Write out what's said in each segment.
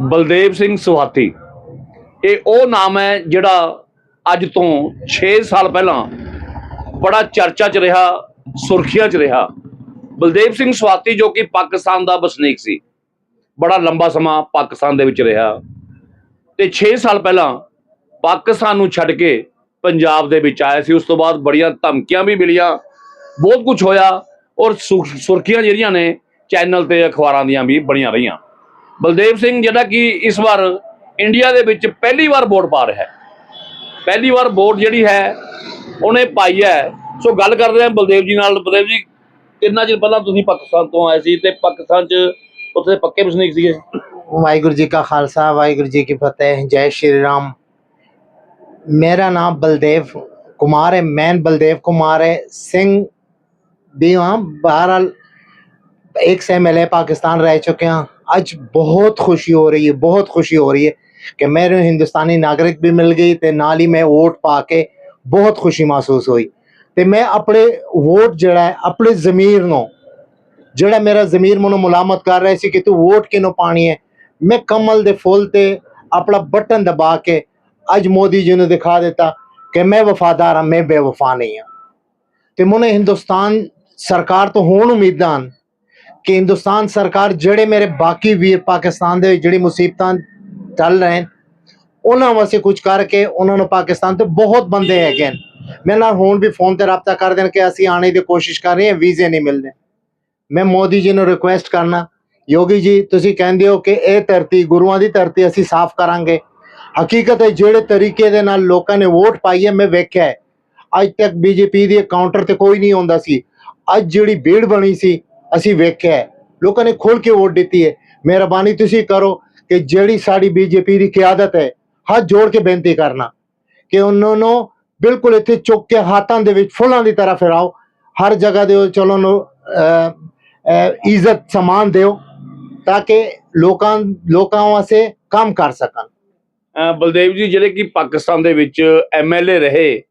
ਬਲਦੇਵ ਸਿੰਘ ਸੁਹਾਤੀ। ਇਹ ਉਹ ਨਾਮ ਹੈ ਜਿਹੜਾ ਅੱਜ ਤੋਂ 6 ਸਾਲ ਪਹਿਲਾਂ ਬੜਾ ਚਰਚਾ 'ਚ ਰਿਹਾ, ਸੁਰਖੀਆਂ 'ਚ ਰਿਹਾ। ਬਲਦੇਵ ਸਿੰਘ ਸੁਹਾਤੀ ਜੋ ਕਿ ਪਾਕਿਸਤਾਨ ਦਾ ਵਸਨੀਕ ਸੀ, ਬੜਾ ਲੰਬਾ ਸਮਾਂ ਪਾਕਿਸਤਾਨ ਦੇ ਵਿੱਚ ਰਿਹਾ। ਤੇ 6 ਸਾਲ ਪਹਿਲਾਂ ਪਾਕਿਸਤਾਨ ਨੂੰ ਛੱਡ ਕੇ ਪੰਜਾਬ ਦੇ ਵਿੱਚ ਆਇਆ ਸੀ। ਉਸ ਤੋਂ ਬਾਅਦ ਬੜੀਆਂ ਧਮਕੀਆਂ ਵੀ ਮਿਲੀਆਂ, ਬਹੁਤ ਕੁਝ ਹੋਇਆ ਔਰ ਸੁਰਖੀਆਂ ਜਿਹੜੀਆਂ ਨੇ, ਚੈਨਲ ਤੇ ਅਖਬਾਰਾਂ ਦੀਆਂ ਵੀ ਬਣੀਆਂ ਰਹੀਆਂ। ਬਲਦੇਵ ਸਿੰਘ ਜਿਹੜਾ ਕਿ ਇਸ ਵਾਰ ਇੰਡੀਆ ਦੇ ਵਿੱਚ ਪਹਿਲੀ ਵਾਰ ਵੋਟ ਪਾ ਰਿਹਾ ਹੈ। ਪਹਿਲੀ ਵਾਰ ਵੋਟ ਜਿਹੜੀ ਹੈ, ਉਹਨੇ ਪਾਈ ਹੈ। ਸੋ ਗੱਲ ਕਰਦੇ ਹਾਂ ਬਲਦੇਵ ਜੀ ਨਾਲ। ਬਲਦੇਵ ਜੀ, ਕਿੰਨਾ ਚਿਰ ਪਹਿਲਾਂ ਤੁਸੀਂ ਪਾਕਿਸਤਾਨ ਤੋਂ ਆਏ ਸੀ ਤੇ ਪਾਕਿਸਤਾਨ 'ਚ ਉੱਥੇ ਪੱਕੇ ਵਸਨੀਕ ਸੀਗੇ? ਵਾਹਿਗੁਰੂ ਜੀ ਕਾ ਖਾਲਸਾ, ਵਾਹਿਗੁਰੂ ਜੀ ਕੀ ਫਤਿਹ, ਜੈ ਸ਼੍ਰੀ ਰਾਮ। ਮੇਰਾ ਨਾਮ ਬਲਦੇਵ ਕੁਮਾਰ ਹੈ, ਮੈਂ ਬਲਦੇਵ ਕੁਮਾਰ ਹੈ। ਸਿੰਘ ਵੀ ਹਾਂ ਬਹਰਾਲ ایک سم ایل اے پاکستان رہ چکے ہیں۔ آج بہت خوشی ہو رہی ہے، بہت خوشی ہو رہی ہے کہ میرے ہندوستانی ناگرک بھی مل گئی تو نالی میں ووٹ پا کے بہت خوشی محسوس ہوئی۔ تو میں اپنے ووٹ جڑا ہے، اپنے ضمیر نو جڑا میرا ضمیر منو ملامت کر رہے تھے کہ تو ووٹ کی نو پانی ہے؟ میں کمل کے فلتے اپنا بٹن دبا کے اج مودی جی نے دکھا دیتا کہ میں وفادار ہوں میں بے وفا نہیں ہوں تو منہ ہندوستان سرکار تو ہون امیدان ਕਿ ਹਿੰਦੁਸਤਾਨ ਸਰਕਾਰ ਜਿਹੜੇ ਮੇਰੇ ਬਾਕੀ ਵੀਰ ਪਾਕਿਸਤਾਨ ਦੇ ਜਿਹੜੀ ਮੁਸੀਬਤਾਂ ਚੱਲ ਰਹੇ ਹਨ, ਉਹਨਾਂ ਵਾਸਤੇ ਕੁਝ ਕਰਕੇ ਉਹਨਾਂ ਨੂੰ ਪਾਕਿਸਤਾਨ ਤੋਂ ਬਹੁਤ ਬੰਦੇ ਹੈਗੇ ਨੇ ਮੇਰੇ ਨਾਲ ਹੁਣ ਵੀ ਫੋਨ ਤੇ ਰਾਬਤਾ ਕਰਦੇ ਨੇ ਕਿ ਅਸੀਂ ਆਣੇ ਦੀ ਕੋਸ਼ਿਸ਼ ਕਰ ਰਹੇ ਹਾਂ, ਵੀਜ਼ੇ ਨਹੀਂ ਮਿਲਦੇ ਮੈਂ ਮੋਦੀ ਜੀ ਨੂੰ ਰਿਕੁਐਸਟ ਕਰਨਾ, ਯੋਗੀ ਜੀ, ਤੁਸੀਂ ਕਹਿੰਦੇ ਹੋ ਕਿ ਇਹ ਧਰਤੀ, ਗੁਰੂਆਂ ਦੀ ਧਰਤੀ ਅਸੀਂ ਸਾਫ਼ ਕਰਾਂਗੇ। ਹਕੀਕਤ ਹੈ, ਜਿਹੜੇ ਤਰੀਕੇ ਦੇ ਨਾਲ ਲੋਕਾਂ ਨੇ ਵੋਟ ਪਾਈ ਹੈ, ਮੈਂ ਵੇਖਿਆ ਹੈ। ਅੱਜ ਤੱਕ ਬੀਜੇਪੀ ਦੇ ਕਾਊਂਟਰ ਤੇ ਕੋਈ ਨਹੀਂ ਆਉਂਦਾ ਸੀ। ਅੱਜ ਜਿਹੜੀ ਭੀੜ ਬਣੀ ਸੀ ਅਸੀਂ ਵੇਖਿਆ ਹੈ। ਲੋਕਾਂ ਨੇ ਖੋਲ ਕੇ ਵੋਟ ਦਿੱਤੀ ਹੈ। ਮਿਹਰਬਾਨੀ ਤੁਸੀਂ ਕਰੋ ਕਿ ਜਿਹੜੀ ਸਾਡੀ ਬੀਜੇਪੀ ਦੀ ਕਿਆਦਤ ਹੈ, ਹੱਥ ਜੋੜ ਕੇ ਬੇਨਤੀ ਕਰਨਾ, ਕਿ ਉਹਨਾਂ ਨੂੰ ਬਿਲਕੁਲ ਇੱਥੇ ਚੁੱਕ ਕੇ ਹੱਥਾਂ ਦੇ ਵਿੱਚ ਫੁੱਲਾਂ ਦੀ ਤਰ੍ਹਾਂ ਫੇਰਾਓ। ਹਰ ਜਗ੍ਹਾ ਦੇ ਚਲੋ ਨੂੰ ਇੱਜ਼ਤ ਸਮਾਨ ਦਿਓ, ਤਾਂ ਕਿ ਲੋਕਾਂ ਲੋਕਾਂ ਵਾਸਤੇ ਕੰਮ ਕਰ ਸਕਣ। ਬਲਦੇਵ ਜੀ, ਜਿਹੜੇ ਕਿ ਪਾਕਿਸਤਾਨ ਦੇ ਵਿੱਚ ਐਮਐਲਏ ਰਹੇ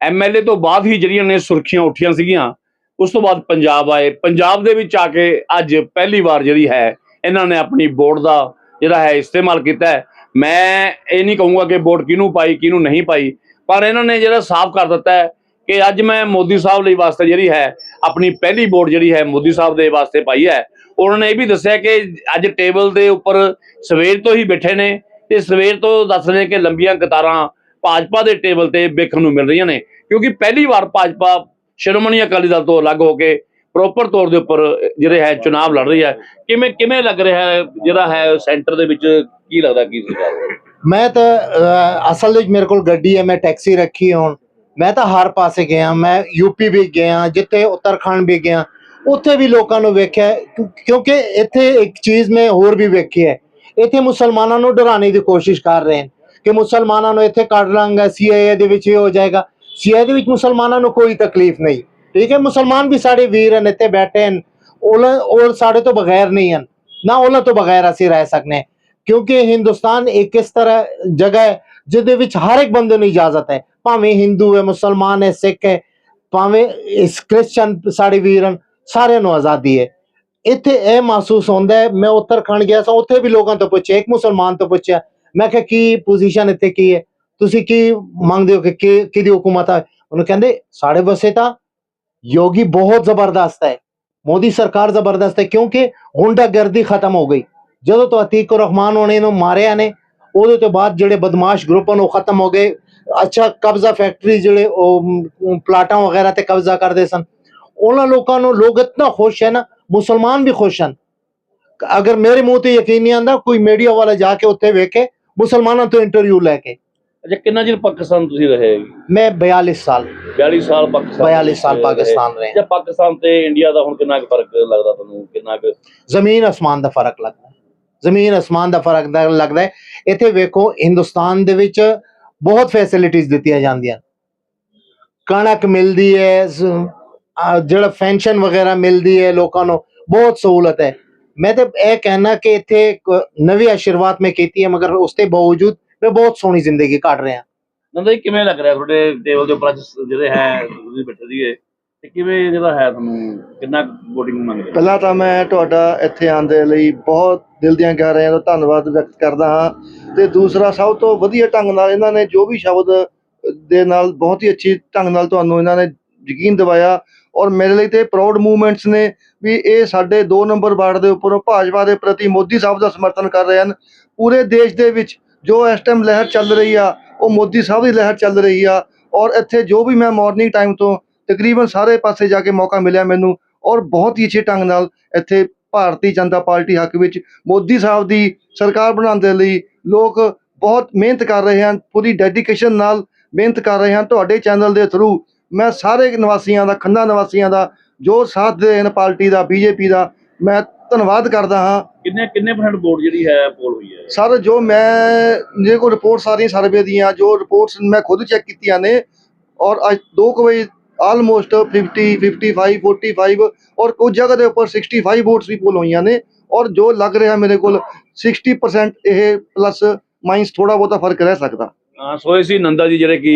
ਐਮਐਲਏ ਤੋਂ ਬਾਅਦ ਹੀ ਜਿਹੜੀਆਂ ਨੇ ਸੁਰਖੀਆਂ ਉੱਠੀਆਂ ਸੀਗੀਆਂ ਉਸ ਤੋਂ ਬਾਅਦ ਪੰਜਾਬ ਆਏ। ਪੰਜਾਬ ਦੇ ਵਿੱਚ ਆ ਕੇ ਅੱਜ ਪਹਿਲੀ ਵਾਰ ਜਿਹੜੀ ਹੈ, ਇਹਨਾਂ ਨੇ ਆਪਣੀ ਵੋਟ ਦਾ ਜਿਹੜਾ ਹੈ ਇਸਤੇਮਾਲ ਕੀਤਾ ਹੈ। ਮੈਂ ਇਹ ਨਹੀਂ ਕਹੂੰਗਾ ਕਿ ਵੋਟ ਕਿਹਨੂੰ ਪਾਈ, ਕਿਹਨੂੰ ਨਹੀਂ ਪਾਈ, ਪਰ ਇਹਨਾਂ ਨੇ ਜਿਹੜਾ ਸਾਫ਼ ਕਰ ਦਿੱਤਾ ਹੈ ਕਿ ਅੱਜ ਮੈਂ ਮੋਦੀ ਸਾਹਿਬ ਲਈ ਵਾਸਤੇ ਜਿਹੜੀ ਹੈ, ਆਪਣੀ ਪਹਿਲੀ ਵੋਟ ਜਿਹੜੀ ਹੈ ਮੋਦੀ ਸਾਹਿਬ ਦੇ ਵਾਸਤੇ ਪਾਈ ਹੈ। ਉਹਨਾਂ ਨੇ ਇਹ ਵੀ ਦੱਸਿਆ ਕਿ ਅੱਜ ਟੇਬਲ ਦੇ ਉੱਪਰ ਸਵੇਰ ਤੋਂ ਹੀ ਬੈਠੇ ਨੇ ਤੇ ਸਵੇਰ ਤੋਂ ਦੱਸ ਰਹੇ ਕਿ ਲੰਬੀਆਂ ਕਤਾਰਾਂ ਭਾਜਪਾ ਦੇ ਟੇਬਲ ਤੇ ਵੇਖਣ ਨੂੰ ਮਿਲ ਰਹੀਆਂ ਨੇ। ਕਿਉਂਕਿ ਪਹਿਲੀ ਵਾਰ ਭਾਜਪਾ ਸ਼੍ਰੋਮਣੀ ਅਕਾਲੀ ਦਲ ਤੋਂ ਅਲੱਗ ਹੋ ਕੇ ਪ੍ਰੋਪਰ ਤੌਰ ਦੇ ਉੱਪਰ ਜਿਹੜੇ ਹੈ ਚੁਣਾਵ ਲੜ ਰਹੀ ਹੈ। ਕਿਵੇਂ ਕਿਵੇਂ ਲੱਗ ਰਿਹਾ ਹੈ? ਜਿਹੜਾ ਹੈ ਸੈਂਟਰ ਦੇ ਵਿੱਚ ਕੀ ਲੱਗਦਾ, ਕੀ ਸੀਗਾ ਮੈਂ ਤਾਂ ਅਸਲ ਵਿੱਚ ਮੇਰੇ ਕੋਲ ਗੱਡੀ ਹੈ, ਮੈਂ ਟੈਕਸੀ ਰੱਖੀ ਹੁਣ। ਮੈਂ ਤਾਂ ਹਰ ਪਾਸੇ ਗਿਆ, ਮੈਂ ਯੂਪੀ ਵੀ ਗਿਆ, ਜਿੱਥੇ ਉੱਤਰਖੰਡ ਵੀ ਗਿਆ, ਉੱਥੇ ਵੀ ਲੋਕਾਂ ਨੂੰ ਵੇਖਿਆ ਕਿਉਂਕਿ ਇੱਥੇ ਇੱਕ ਚੀਜ਼ ਮੈਂ ਹੋਰ ਵੀ ਵੇਖੀ ਹੈ। ਇੱਥੇ ਮੁਸਲਮਾਨਾਂ ਨੂੰ ਡਰਾਉਣ ਦੀ ਕੋਸ਼ਿਸ਼ ਕਰ ਰਹੇ ਹਨ ਕਿ ਮੁਸਲਮਾਨਾਂ ਨੂੰ ਇੱਥੇ ਕੱਢ ਲਾਂਗਾ ਸੀਏਏ ਦੇ ਵਿੱਚ ਇਹ ਹੋ ਜਾਏਗਾ। ਸੀਏਏ ਦੇ ਵਿੱਚ ਮੁਸਲਮਾਨਾਂ ਨੂੰ ਕੋਈ ਤਕਲੀਫ ਨਹੀਂ। ਠੀਕ ਹੈ, ਮੁਸਲਮਾਨ ਵੀ ਸਾਡੇ ਵੀਰ ਹਨ, ਇੱਥੇ ਬੈਠੇ ਹਨ। ਉਹ ਸਾਡੇ ਤੋਂ ਬਗੈਰ ਨਹੀਂ ਹਨ। ਨਾ ਉਹਨਾਂ ਤੋਂ ਬਗੈਰ ਅਸੀਂ ਰਹਿ ਸਕਨੇ। ਕਿਉਂਕਿ ਹਿੰਦੁਸਤਾਨ ਇੱਕ ਇਸ ਤਰ੍ਹਾਂ ਜਗ੍ਹਾ ਹੈ, ਜਿਹਦੇ ਵਿੱਚ ਹਰ ਇੱਕ ਬੰਦੇ ਨੂੰ ਇਜਾਜ਼ਤ ਹੈ। ਭਾਵੇਂ ਹਿੰਦੂ ਹੈ, ਮੁਸਲਮਾਨ ਹੈ, ਸਿੱਖ ਹੈ, ਭਾਵੇਂ ਇਸ ਕ੍ਰਿਸਚਨ ਸਾਡੇ ਵੀਰ ਹਨ, ਸਾਰਿਆਂ ਨੂੰ ਆਜ਼ਾਦੀ ਹੈ। ਇੱਥੇ ਇਹ ਮਹਿਸੂਸ ਹੁੰਦਾ ਹੈ, ਮੈਂ ਉੱਤਰਖੰਡ ਗਿਆ ਸਾਂ, ਉੱਥੇ ਵੀ ਲੋਕਾਂ ਤੋਂ ਪੁੱਛਿਆ, ਇੱਕ ਮੁਸਲਮਾਨ ਤੋਂ ਪੁੱਛਿਆ। ਮੈਂ ਕਿਹਾ, ਕੀ ਪੋਜੀਸ਼ਨ ਇੱਥੇ ਕੀ ਹੈ? ਤੁਸੀਂ ਕੀ ਮੰਗਦੇ ਹੋ ਕਿ ਕਿਹਦੀ ਹਕੂਮਤ ਆ? ਉਹਨੂੰ ਕਹਿੰਦੇ, ਸਾਡੇ ਵਸੇ ਤਾਂ ਯੋਗੀ ਬਹੁਤ ਜ਼ਬਰਦਸਤ ਹੈ। ਮੋਦੀ ਸਰਕਾਰ ਜ਼ਬਰਦਸਤ ਹੈ ਕਿਉਂਕਿ ਗੁੰਡਾਗਰਦੀ ਖਤਮ ਹੋ ਗਈ। ਜਦੋਂ ਤੋਂ ਅਤੀਕ ਰਹਿਮਾਨ ਹੋਣੇ ਨੂੰ ਮਾਰਿਆ ਨੇ, ਉਹਦੇ ਤੋਂ ਬਾਅਦ ਜਿਹੜੇ ਬਦਮਾਸ਼ ਗਰੁੱਪ ਹਨ ਖਤਮ ਹੋ ਗਏ। ਅੱਛਾ, ਕਬਜ਼ਾ ਫੈਕਟਰੀ ਜਿਹੜੇ ਉਹ ਪਲਾਟਾਂ ਵਗੈਰਾ ਤੇ ਕਬਜ਼ਾ ਕਰਦੇ ਸਨ। ਉਹਨਾਂ ਲੋਕਾਂ ਨੂੰ ਲੋਕ ਇਤਨਾ ਖੁਸ਼ ਹੈ ਨਾ, ਮੁਸਲਮਾਨ ਵੀ ਖੁਸ਼ ਹਨ। ਅਗਰ ਮੇਰੇ ਮੂੰਹ ਤੇ ਯਕੀਨ ਨਹੀਂ ਆਂਦਾ ਕੋਈ ਮੀਡੀਆ ਵਾਲਾ ਜਾ ਕੇ ਉੱਥੇ ਵੇਖੇ ਮੁਸਲਮਾਨਾਂ ਤੋਂ ਇੰਟਰਵਿਊ ਲੈ ਕੇ। ਅੱਛਾ ਕਿੰਨਾ ਚਿਰ ਪਾਕਿਸਤਾਨ ਤੁਸੀਂ ਰਹੇ ਮੈਂ 42 ਸਾਲ। 42 ਸਾਲ ਪਾਕਿਸਤਾਨ 42 ਸਾਲ ਪਾਕਿਸਤਾਨ ਰਹੇ। ਅੱਛਾ ਪਾਕਿਸਤਾਨ ਤੇ ਇੰਡੀਆ ਦਾ ਹੁਣ ਕਿੰਨਾ ਕੁ ਫ਼ਰਕ ਲੱਗਦਾ ਤੁਹਾਨੂੰ? ਕਿੰਨਾ ਕੁ ਜ਼ਮੀਨ ਅਸਮਾਨ ਦਾ ਫ਼ਰਕ ਲੱਗਦਾ। ਜ਼ਮੀਨ ਅਸਮਾਨ ਦਾ ਫ਼ਰਕ ਲੱਗਦਾ ਇੱਥੇ ਵੇਖੋ ਹਿੰਦੁਸਤਾਨ ਦੇ ਵਿੱਚ ਬਹੁਤ ਫੈਸਿਲਿਟੀਆਂ ਦਿੱਤੀਆਂ ਜਾਂਦੀਆਂ। ਕਣਕ ਮਿਲਦੀ ਹੈ ਜ਼- ਜਿਹੜਾ ਪੈਨਸ਼ਨ ਵਗੈਰਾ ਮਿਲਦੀ ਹੈ ਲੋਕਾਂ ਨੂੰ ਬਹੁਤ ਸਹੂਲਤ ਹੈ। ਮੈਂ ਤੇ ਇਹ ਕਹਿਣਾ ਕਿ ਇੱਥੇ ਨਵੀਂ ਸ਼ੁਰੂਆਤ ਮੈਂ ਕੀਤੀ ਹੈ ਮਗਰ ਉਸ ਦੇ ਬਾਵਜੂਦ ਮੈਂ ਬਹੁਤ ਸੋਹਣੀ ਜ਼ਿੰਦਗੀ ਕੱਟ ਰਿਹਾ ਨੰਦਾ ਜੀ ਕਿਵੇਂ ਲੱਗ ਰਿਹਾ ਤੁਹਾਡੇ ਟੇਬਲ ਦੇ ਉੱਪਰ ਅੱਜ ਜਿਹੜੇ ਹੈ ਤੁਸੀਂ ਬੈਠੇ ਸੀਗੇ ਤੇ ਕਿਵੇਂ ਜਿਹੜਾ ਹੈ ਤੁਹਾਨੂੰ ਕਿੰਨਾ VOTING ਮੰਗਦੇ? ਪਹਿਲਾਂ ਤਾਂ ਮੈਂ ਤੁਹਾਡਾ ਇੱਥੇ ਆਉਣ ਦੇ ਲਈ ਬਹੁਤ ਦਿਲ ਦੀਆਂ ਗਹਿਰਾਈਆਂ ਤੋਂ ਧੰਨਵਾਦ ਵਿਅਕਤ ਕਰਦਾ ਹਾਂ। ਤੇ ਦੂਸਰਾ ਸਭ ਤੋਂ ਵਧੀਆ ਢੰਗ ਨਾਲ ਇਹਨਾਂ ਨੇ ਜੋ ਵੀ ਸ਼ਬਦ ਦੇ ਨਾਲ ਬਹੁਤ ਹੀ ਅੱਛੀ ਢੰਗ ਨਾਲ ਤੁਹਾਨੂੰ ਇਹਨਾਂ ਨੇ ਯਕੀਨ ਦਿਵਾਇਆ ਔਰ ਮੇਰੇ ਲਈ ਤੇ ਪ੍ਰਾਊਡ ਮੂਵਮੈਂਟਸ ਨੇ ਵੀ ਇਹ ਸਾਡੇ 2 ਨੰਬਰ ਵਾਰਡ ਦੇ ਉੱਪਰੋਂ ਭਾਜਪਾ ਦੇ ਪ੍ਰਤੀ ਮੋਦੀ ਸਾਹਿਬ ਦਾ ਸਮਰਥਨ ਕਰ ਰਹੇ ਹਨ। ਪੂਰੇ ਦੇਸ਼ ਦੇ ਵਿੱਚ ਜੋ ਇਸ ਟਾਈਮ ਲਹਿਰ ਚੱਲ ਰਹੀ ਆ, ਉਹ ਮੋਦੀ ਸਾਹਿਬ ਦੀ ਲਹਿਰ ਚੱਲ ਰਹੀ ਆ ਔਰ ਇੱਥੇ ਜੋ ਵੀ ਮੈਂ ਮਾਰਨਿੰਗ ਟਾਈਮ ਤੋਂ ਤਕਰੀਬਨ ਸਾਰੇ ਪਾਸੇ ਜਾ ਕੇ ਮੌਕਾ ਮਿਲਿਆ ਮੈਨੂੰ ਔਰ ਬਹੁਤ ਹੀ ਅੱਛੇ ਢੰਗ ਨਾਲ ਇੱਥੇ ਭਾਰਤੀ ਜਨਤਾ ਪਾਰਟੀ ਹੱਕ ਵਿੱਚ ਮੋਦੀ ਸਾਹਿਬ ਦੀ ਸਰਕਾਰ ਬਣਾਉਣ ਦੇ ਲਈ ਲੋਕ ਬਹੁਤ ਮਿਹਨਤ ਕਰ ਰਹੇ ਹਨ, ਪੂਰੀ ਡੈਡੀਕੇਸ਼ਨ ਨਾਲ ਮਿਹਨਤ ਕਰ ਰਹੇ ਹਨ। ਤੁਹਾਡੇ ਚੈਨਲ ਦੇ ਥਰੂ ਮੈਂ ਸਾਰੇ ਨਿਵਾਸੀਆਂ ਦਾ, ਖੰਨਾ ਨਿਵਾਸੀਆਂ ਦਾ ਜੋ ਸਾਥ ਦੇ ਹਨ ਪਾਰਟੀ ਦਾ, ਬੀਜੇਪੀ ਦਾ, ਮੈਂ ਧੰਨਵਾਦ ਕਰਦਾ ਹਾਂ। ਕਿੰਨੇ ਕਿੰਨੇ ਪਰਸੈਂਟ ਵੋਟ ਜਿਹੜੀ ਹੈ ਪੋਲ ਹੋਈ ਹੈ? ਸਰ ਜੋ ਮੈਂ ਮੇਰੇ ਕੋਲ ਰਿਪੋਰਟ ਸਾਰੀਆਂ ਸਰਵੇ ਦੀਆਂ ਜੋ ਰਿਪੋਰਟਸ ਮੈਂ ਖੁਦ ਚੈੱਕ ਕੀਤੀਆਂ ਨੇ ਔਰ ਅੱਜ 2 ਵਜੇ ਆਲਮੋਸਟ 50 55 45 ਔਰ ਕੁਝ ਜਗ੍ਹਾ ਦੇ ਉੱਪਰ 65 ਵੋਟਸ ਵੀ ਪੋਲ ਹੋਈਆਂ ਨੇ ਔਰ ਜੋ ਲੱਗ ਰਿਹਾ ਮੇਰੇ ਕੋਲ 60% ਇਹ ਪਲੱਸ ਮਾਈਨਸ ਥੋੜਾ ਬਹੁਤਾ ਫ਼ਰਕ ਰਹਿ ਸਕਦਾ। ਹਾਂ, ਸੋ ਇਹ ਸੀ ਨੰਦਾ ਜੀ ਜਿਹੜੇ ਕਿ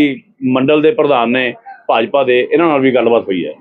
ਮੰਡਲ ਦੇ ਪ੍ਰਧਾਨ ਨੇ ਭਾਜਪਾ ਦੇ ਇਹਨਾਂ ਨਾਲ ਵੀ ਗੱਲਬਾਤ ਹੋਈ ਹੈ।